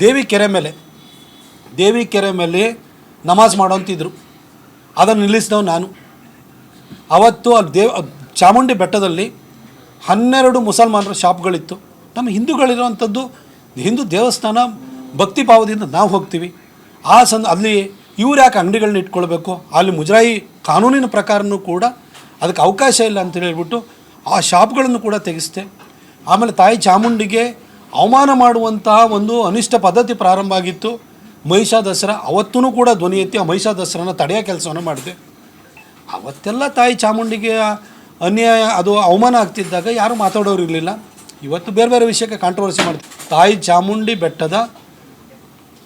ದೇವಿ ಕೆರೆ ಮೇಲೆ, ದೇವಿ ಕೆರೆ ಮೇಲೆ ನಮಾಜ್ ಮಾಡೋಂತಿದ್ರು ಅದನ್ನು ನಿಲ್ಲಿಸಿದವು ನಾನು. ಅವತ್ತು ಅಲ್ಲಿ ದೇವ್ ಚಾಮುಂಡಿ ಬೆಟ್ಟದಲ್ಲಿ ಹನ್ನೆರಡು ಮುಸಲ್ಮಾನರ ಶಾಪ್ಗಳಿತ್ತು. ನಮ್ಮ ಹಿಂದೂಗಳಿರುವಂಥದ್ದು, ಹಿಂದೂ ದೇವಸ್ಥಾನ ಭಕ್ತಿ ಭಾವದಿಂದ ನಾವು ಹೋಗ್ತೀವಿ. ಆ ಸಂದ ಅಲ್ಲಿ ಇವ್ರು ಯಾಕೆ ಅಂಗಡಿಗಳನ್ನ ಇಟ್ಕೊಳ್ಬೇಕು? ಅಲ್ಲಿ ಮುಜರಾಯಿ ಕಾನೂನಿನ ಪ್ರಕಾರನೂ ಕೂಡ ಅದಕ್ಕೆ ಅವಕಾಶ ಇಲ್ಲ ಅಂತ ಹೇಳ್ಬಿಟ್ಟು ಆ ಶಾಪ್ಗಳನ್ನು ಕೂಡ ತೆಗೆಸ್ತೆ ಆಮೇಲೆ ತಾಯಿ ಚಾಮುಂಡಿಗೆ ಅವಮಾನ ಮಾಡುವಂತಹ ಒಂದು ಅನಿಷ್ಟ ಪದ್ಧತಿ ಪ್ರಾರಂಭ ಆಗಿತ್ತು. ಮಹಿಷಾ ದಸರಾ ಅವತ್ತೂ ಕೂಡ ಧ್ವನಿ ಎತ್ತಿ ಆ ಮಹಿಷಾ ದಸರಾನ ತಡೆಯೋ ಕೆಲಸವನ್ನು ಮಾಡಿದೆ. ಅವತ್ತೆಲ್ಲ ತಾಯಿ ಚಾಮುಂಡಿಗೆ ಅನ್ಯಾಯ, ಅದು ಅವಮಾನ ಆಗ್ತಿದ್ದಾಗ ಯಾರೂ ಮಾತಾಡೋರು ಇರಲಿಲ್ಲ. ಇವತ್ತು ಬೇರೆ ಬೇರೆ ವಿಷಯಕ್ಕೆ ಕಾಂಟ್ರವರ್ಸಿ ಮಾಡಿದೆ ತಾಯಿ ಚಾಮುಂಡಿ ಬೆಟ್ಟದ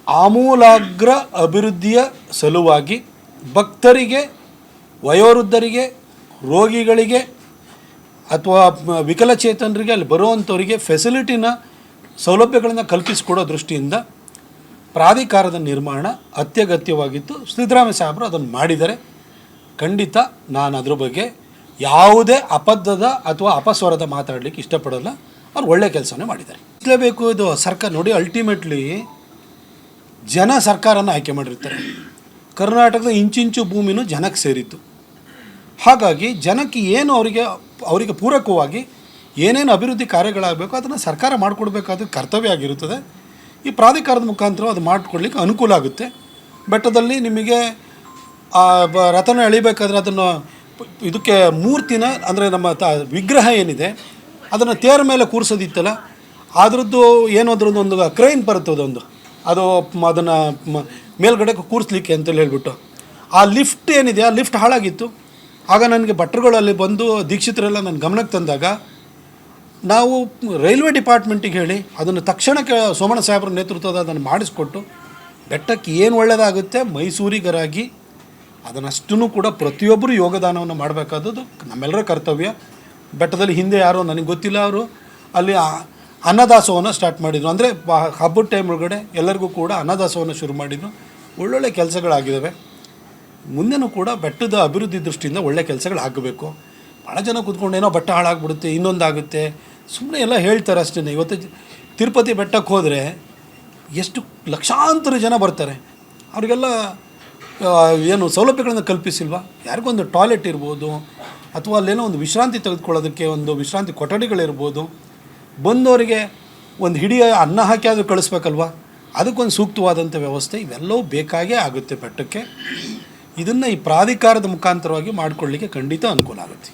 ಆಮೂಲಾಗ್ರ ಅಭಿವೃದ್ಧಿಯ ಸಲುವಾಗಿ ಭಕ್ತರಿಗೆ, ವಯೋವೃದ್ಧರಿಗೆ, ರೋಗಿಗಳಿಗೆ ಅಥವಾ ವಿಕಲಚೇತನರಿಗೆ ಅಲ್ಲಿ ಬರುವಂಥವರಿಗೆ ಫೆಸಿಲಿಟಿನ ಸೌಲಭ್ಯಗಳನ್ನು ಕಲ್ಪಿಸಿಕೊಡೋ ದೃಷ್ಟಿಯಿಂದ ಪ್ರಾಧಿಕಾರದ ನಿರ್ಮಾಣ ಅತ್ಯಗತ್ಯವಾಗಿತ್ತು. ಸಿದ್ದರಾಮಯ್ಯ ಸಾಹೇಬರು ಅದನ್ನು ಮಾಡಿದರೆ ಖಂಡಿತ ನಾನು ಅದ್ರ ಬಗ್ಗೆ ಯಾವುದೇ ಅಪದ್ಧದ ಅಥವಾ ಅಪಸ್ವರದ ಮಾತಾಡಲಿಕ್ಕೆ ಇಷ್ಟಪಡಲ್ಲ. ಅವ್ರು ಒಳ್ಳೆ ಕೆಲಸನೇ ಮಾಡಿದ್ದಾರೆ. ಇರಲೇಬೇಕು, ಇದು ಸರ್ಕಾರ ನೋಡಿ ಅಲ್ಟಿಮೇಟ್ಲಿ ಜನ ಸರ್ಕಾರನ ಆಯ್ಕೆ ಮಾಡಿರ್ತಾರೆ. ಕರ್ನಾಟಕದ ಇಂಚಿಂಚು ಭೂಮಿನೂ ಜನಕ್ಕೆ ಸೇರಿತ್ತು. ಹಾಗಾಗಿ ಜನಕ್ಕೆ ಏನು ಅವರಿಗೆ ಅವರಿಗೆ ಪೂರಕವಾಗಿ ಏನೇನು ಅಭಿವೃದ್ಧಿ ಕಾರ್ಯಗಳಾಗಬೇಕು, ಅದನ್ನು ಸರ್ಕಾರ ಮಾಡಿಕೊಡ್ಬೇಕಾದ ಕರ್ತವ್ಯ ಆಗಿರುತ್ತದೆ. ಈ ಪ್ರಾಧಿಕಾರದ ಮುಖಾಂತರ ಅದು ಮಾಡಿಕೊಡ್ಲಿಕ್ಕೆ ಅನುಕೂಲ ಆಗುತ್ತೆ. ಬೆಟ್ಟದಲ್ಲಿ ನಿಮಗೆ ಬ, ರಥನ ಎಳಿಬೇಕಾದ್ರೆ ಅದನ್ನು, ಇದಕ್ಕೆ ಮೂರ್ತಿನ, ಅಂದರೆ ನಮ್ಮ ತ, ವಿಗ್ರಹ ಏನಿದೆ, ಅದನ್ನು ತೇರ ಮೇಲೆ ಕೂರಿಸೋದಿತ್ತಲ್ಲ ಅದರದ್ದು ಏನೋ ಒಂದು ಕ್ರೈನ್ ಬರುತ್ತೆ ಅದೊಂದು. ಅದು ಅದನ್ನು ಮೇಲ್ಗಡೆ ಕೂರಿಸ್ಲಿಕ್ಕೆ ಅಂತೇಳಿ ಹೇಳ್ಬಿಟ್ಟು. ಆ ಲಿಫ್ಟ್ ಏನಿದೆ, ಆ ಲಿಫ್ಟ್ ಹಾಳಾಗಿತ್ತು. ಆಗ ನನಗೆ ಭಟ್ರುಗಳಲ್ಲಿ ಬಂದು ದೀಕ್ಷಿತರೆಲ್ಲ ನನ್ನ ಗಮನಕ್ಕೆ ತಂದಾಗ ನಾವು ರೈಲ್ವೆ ಡಿಪಾರ್ಟ್ಮೆಂಟಿಗೆ ಹೇಳಿ ಅದನ್ನು ತಕ್ಷಣಕ್ಕೆ ಸೋಮಣ್ಣ ಸಾಹೇಬ್ರ ನೇತೃತ್ವದ ಅದನ್ನು ಮಾಡಿಸ್ಕೊಟ್ಟು ಬೆಟ್ಟಕ್ಕೆ ಏನು ಒಳ್ಳೆಯದಾಗುತ್ತೆ ಮೈಸೂರಿಗರಾಗಿ ಅದನ್ನಷ್ಟೂ ಕೂಡ ಪ್ರತಿಯೊಬ್ಬರು ಯೋಗದಾನವನ್ನು ಮಾಡಬೇಕಾದದ್ದು ನಮ್ಮೆಲ್ಲರ ಕರ್ತವ್ಯ. ಬೆಟ್ಟದಲ್ಲಿ ಹಿಂದೆ ಯಾರೋ ನನಗೆ ಗೊತ್ತಿಲ್ಲ ಅವರು. ಅಲ್ಲಿ ಅನ್ನದಾಸವನ್ನು ಸ್ಟಾರ್ಟ್ ಮಾಡಿದರು. ಅಂದರೆ ಹಬ್ಬದ ಟೈಮ್ ಒಳಗಡೆ ಎಲ್ಲರಿಗೂ ಕೂಡ ಅನ್ನದಾಸವನ್ನು ಶುರು ಮಾಡಿದ್ರು. ಒಳ್ಳೊಳ್ಳೆ ಕೆಲಸಗಳಾಗಿದ್ದಾವೆ ಮುಂದೆನೂ ಕೂಡ ಬೆಟ್ಟದ ಅಭಿವೃದ್ಧಿ ದೃಷ್ಟಿಯಿಂದ ಒಳ್ಳೆ ಕೆಲಸಗಳಾಗಬೇಕು. ಭಾಳ ಜನ ಕೂತ್ಕೊಂಡು ಏನೋ ಬೆಟ್ಟ ಹಾಳಾಗ್ಬಿಡುತ್ತೆ, ಇನ್ನೊಂದಾಗುತ್ತೆ. ಸುಮ್ಮನೆ ಎಲ್ಲ ಹೇಳ್ತಾರೆ ಅಷ್ಟೇ ಇವತ್ತು ತಿರುಪತಿ ಬೆಟ್ಟಕ್ಕೆ ಹೋದರೆ ಎಷ್ಟು ಲಕ್ಷಾಂತರ ಜನ ಬರ್ತಾರೆ. ಅವರಿಗೆಲ್ಲ ಏನು ಸೌಲಭ್ಯಗಳನ್ನು ಕಲ್ಪಿಸಿಲ್ವಾ? ಯಾರಿಗೊಂದು ಟಾಯ್ಲೆಟ್ ಇರ್ಬೋದು, ಅಥವಾ ಅಲ್ಲೇನೋ ಒಂದು ವಿಶ್ರಾಂತಿ ತೆಗೆದುಕೊಳ್ಳೋದಕ್ಕೆ ಒಂದು ವಿಶ್ರಾಂತಿ ಕೊಠಡಿಗಳಿರ್ಬೋದು, ಬಂದವರಿಗೆ ಒಂದು ಹಿಡಿಯ ಅನ್ನ ಹಾಕಿ ಆದರೂ ಕಳಿಸ್ಬೇಕಲ್ವಾ? ಅದಕ್ಕೊಂದು ಸೂಕ್ತವಾದಂಥ ವ್ಯವಸ್ಥೆ ಇವೆಲ್ಲವೂ ಬೇಕಾಗೇ ಆಗುತ್ತೆ ಬೆಟ್ಟಕ್ಕೆ. ಇದನ್ನು ಈ ಪ್ರಾಧಿಕಾರದ ಮುಖಾಂತರವಾಗಿ ಮಾಡಿಕೊಳ್ಳಿಕ್ಕೆ ಖಂಡಿತ ಅನುಕೂಲ ಆಗುತ್ತೆ.